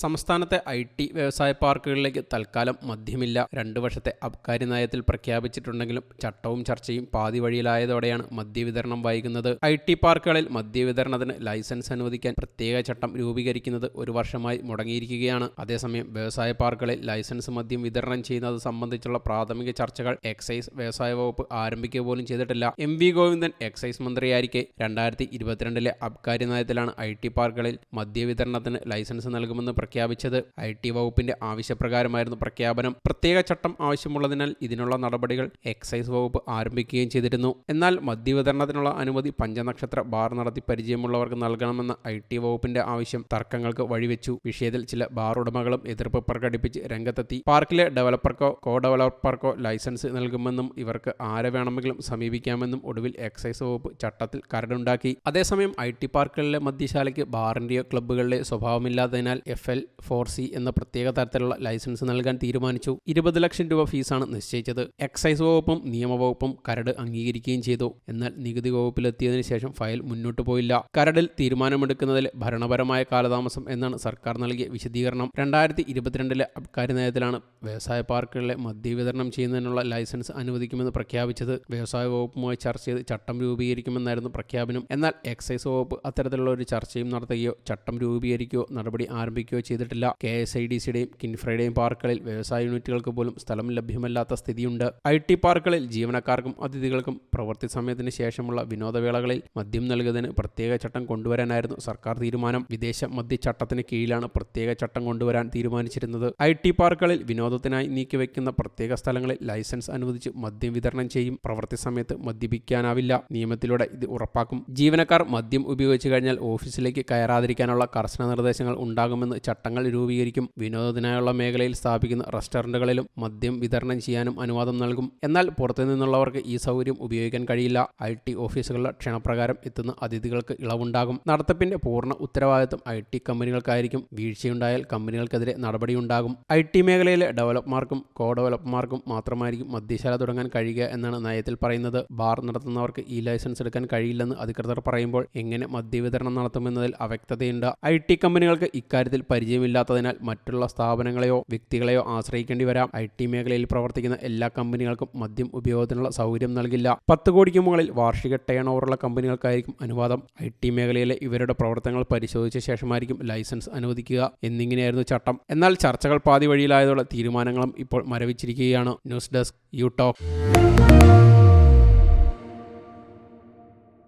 സംസ്ഥാനത്തെ I T വ്യവസായ പാർക്കുകളിലേക്ക് തൽക്കാലം മദ്യമില്ല. രണ്ടു വർഷത്തെ അബ്കാരി നയത്തിൽ പ്രഖ്യാപിച്ചിട്ടുണ്ടെങ്കിലും ചട്ടവും ചർച്ചയും പാതി വഴിയിലായതോടെയാണ് മദ്യവിതരണം വൈകുന്നത്. ഐ ടി പാർക്കുകളിൽ മദ്യവിതരണത്തിന് ലൈസൻസ് അനുവദിക്കാൻ പ്രത്യേക ചട്ടം രൂപീകരിക്കുന്നത് ഒരു വർഷമായി മുടങ്ങിയിരിക്കുകയാണ്. അതേസമയം വ്യവസായ പാർക്കുകളിൽ ലൈസൻസ് മദ്യം വിതരണം ചെയ്യുന്നത് സംബന്ധിച്ചുള്ള പ്രാഥമിക ചർച്ചകൾ എക്സൈസ് വ്യവസായ വകുപ്പ് ആരംഭിക്കുക പോലും ചെയ്തിട്ടില്ല. എം വി ഗോവിന്ദൻ എക്സൈസ് മന്ത്രിയായിരിക്കെ രണ്ടായിരത്തി ഇരുപത്തിരണ്ടിലെ അബ്കാരി നയത്തിലാണ് ഐ ടി പാർക്കുകളിൽ മദ്യവിതരണത്തിന് ലൈസൻസ് നൽകുമെന്ന് പ്രഖ്യാപിച്ചത്. ഐ ടി വകുപ്പിന്റെ ആവശ്യപ്രകാരമായിരുന്നു പ്രഖ്യാപനം. പ്രത്യേക ചട്ടം ആവശ്യമുള്ളതിനാൽ ഇതിനുള്ള നടപടികൾ എക്സൈസ് വകുപ്പ് ആരംഭിക്കുകയും ചെയ്തിരുന്നു. എന്നാൽ മദ്യവിതരണത്തിനുള്ള അനുമതി പഞ്ചനക്ഷത്ര ബാർ നടത്തി പരിചയമുള്ളവർക്ക് നൽകണമെന്ന ഐ ടി വകുപ്പിന്റെ ആവശ്യം തർക്കങ്ങൾക്ക് വഴിവെച്ചു. വിഷയത്തിൽ ചില ബാർ ഉടമകളും എതിർപ്പ് പ്രകടിപ്പിച്ച് രംഗത്തെത്തി. പാർക്കിലെ ഡെവലപ്പർക്കോ കോ ഡെവലപ്പർക്കോ ലൈസൻസ് നൽകുമെന്നും ഇവർക്ക് ആരെ വേണമെങ്കിലും സമീപിക്കാമെന്നും ഒടുവിൽ എക്സൈസ് വകുപ്പ് ചട്ടത്തിൽ കരടുണ്ടാക്കി. അതേസമയം ഐ ടി പാർക്കുകളിലെ മദ്യശാലയ്ക്ക് ബാറിന്റെയോ ക്ലബ്ബുകളിലെ സ്വഭാവമില്ലാത്തതിനാൽ എഫ് എൽ ഫോർ സി എന്ന പ്രത്യേക തരത്തിലുള്ള ലൈസൻസ് നൽകാൻ തീരുമാനിച്ചു. ഇരുപത് ലക്ഷം രൂപ ഫീസാണ് നിശ്ചയിച്ചത്. എക്സൈസ് വകുപ്പും നിയമവകുപ്പും കരട് അംഗീകരിക്കുകയും ചെയ്തു. എന്നാൽ നികുതി വകുപ്പിലെത്തിയതിനു ശേഷം ഫയൽ മുന്നോട്ട് പോയില്ല. കരടിൽ തീരുമാനമെടുക്കുന്നതിൽ ഭരണപരമായ കാലതാമസം എന്നാണ് സർക്കാർ നൽകിയ വിശദീകരണം. രണ്ടായിരത്തി ഇരുപത്തിരണ്ടിലെ അബ്കാരി നയത്തിലാണ് വ്യവസായ പാർക്കുകളിലെ മദ്യവിതരണം ചെയ്യുന്നതിനുള്ള ലൈസൻസ് അനുവദിക്കുമെന്ന് പ്രഖ്യാപിച്ചത് വ്യവസായ വകുപ്പുമായി ചർച്ച ചെയ്ത് ചട്ടം രൂപീകരിക്കുമെന്നായിരുന്നു പ്രഖ്യാപനം. എന്നാൽ എക്സൈസ് വകുപ്പ് അത്തരത്തിലുള്ള ഒരു ചർച്ചയും നടത്തുകയോ ചട്ടം രൂപീകരിക്കുകയോ നടപടി ആരംഭിക്കുകയോ ചെയ്തിട്ടില്ല. കെ എസ് ഐ ഡി സിയുടെയും കിൻഫ്രയുടെയും പാർക്കുകളിൽ വ്യവസായ യൂണിറ്റുകൾക്ക് പോലും സ്ഥലം ലഭ്യമല്ലാത്ത സ്ഥിതിയുണ്ട്. ഐ ടി പാർക്കുകളിൽ ജീവനക്കാർക്കും അതിഥികൾക്കും പ്രവൃത്തി സമയത്തിന് ശേഷമുള്ള വിനോദവേളകളിൽ മദ്യം നൽകുന്നതിന് പ്രത്യേക ചട്ടം കൊണ്ടുവരാനായിരുന്നു സർക്കാർ തീരുമാനം. വിദേശ മദ്യചട്ടത്തിന് കീഴിലാണ് പ്രത്യേക ചട്ടം കൊണ്ടുവരാൻ തീരുമാനിച്ചിരുന്നത്. ഐ ടി പാർക്കുകളിൽ വിനോദത്തിനായി നീക്കിവെക്കുന്ന പ്രത്യേക സ്ഥലങ്ങളിൽ ലൈസൻസ് അനുവദിച്ച് മദ്യം വിതരണം ചെയ്യും. പ്രവൃത്തി സമയത്ത് മദ്യപിക്കാനാവില്ല. നിയമത്തിലൂടെ ഇത് ഉറപ്പാക്കും. ജീവനക്കാർ മദ്യം ഉപയോഗിച്ചു കഴിഞ്ഞാൽ ഓഫീസിലേക്ക് കയറാതിരിക്കാനുള്ള കർശന നിർദ്ദേശങ്ങൾ ഉണ്ടാകുമെന്ന് ചട്ടങ്ങൾ രൂപീകരിക്കും. വിനോദത്തിനായുള്ള മേഖലയിൽ സ്ഥാപിക്കുന്ന റെസ്റ്റോറന്റുകളിലും മദ്യം വിതരണം ചെയ്യാനും അനുവാദം നൽകും. എന്നാൽ പുറത്തു നിന്നുള്ളവർക്ക് ഈ സൗകര്യം ഉപയോഗിക്കാൻ കഴിയില്ല. ഐ ടി ഓഫീസുകളുടെ ക്ഷണപ്രകാരം എത്തുന്ന അതിഥികൾക്ക് ഇളവുണ്ടാകും. നടത്തിപ്പിന്റെ പൂർണ ഉത്തരവാദിത്വം ഐ ടി കമ്പനികൾക്കായിരിക്കും. വീഴ്ചയുണ്ടായാൽ കമ്പനികൾക്കെതിരെ നടപടിയുണ്ടാകും. ഐ ടി മേഖലയിലെ ഡെവലപ്മാർക്കും കോ ഡെവലപ്പർമാർക്കും മാത്രമായിരിക്കും മദ്യശാല തുടങ്ങാൻ കഴിയുക എന്നാണ് നയത്തിൽ പറയുന്നത്. ബാർ നടത്തുന്നവർക്ക് ഈ ലൈസൻസ് എടുക്കാൻ കഴിയില്ലെന്ന് അധികൃതർ പറയുമ്പോൾ എങ്ങനെ മദ്യവിതരണം നടത്തുമെന്നതിൽ അവ്യക്തതയുണ്ട്. ഐ ടി കമ്പനികൾക്ക് ഇക്കാര്യത്തിൽ പരിചയമില്ലാത്തതിനാൽ മറ്റുള്ള സ്ഥാപനങ്ങളെയോ വ്യക്തികളെയോ ആശ്രയിക്കേണ്ടി വരാം. ഐ ടി മേഖലയിൽ പ്രവർത്തിക്കുന്ന എല്ലാ കമ്പനികൾക്കും മദ്യം ഉപയോഗത്തിനുള്ള സൗകര്യം നൽകില്ല. പത്ത് കോടിക്ക് മുകളിൽ വാർഷിക ടേൺ ഓവറുള്ള കമ്പനികൾക്കായിരിക്കും അനുവാദം. ഐ ടി മേഖലയിലെ ഇവരുടെ പ്രവർത്തനങ്ങൾ പരിശോധിച്ച ശേഷമായിരിക്കും ലൈസൻസ് അനുവദിക്കുക എന്നിങ്ങനെയായിരുന്നു ചട്ടം. എന്നാൽ ചർച്ചകൾ പാതി വഴിയിലായതോടെ തീരുമാനങ്ങളും ഇപ്പോൾ മരവിച്ചിരിക്കുകയാണ്. News desk U talk.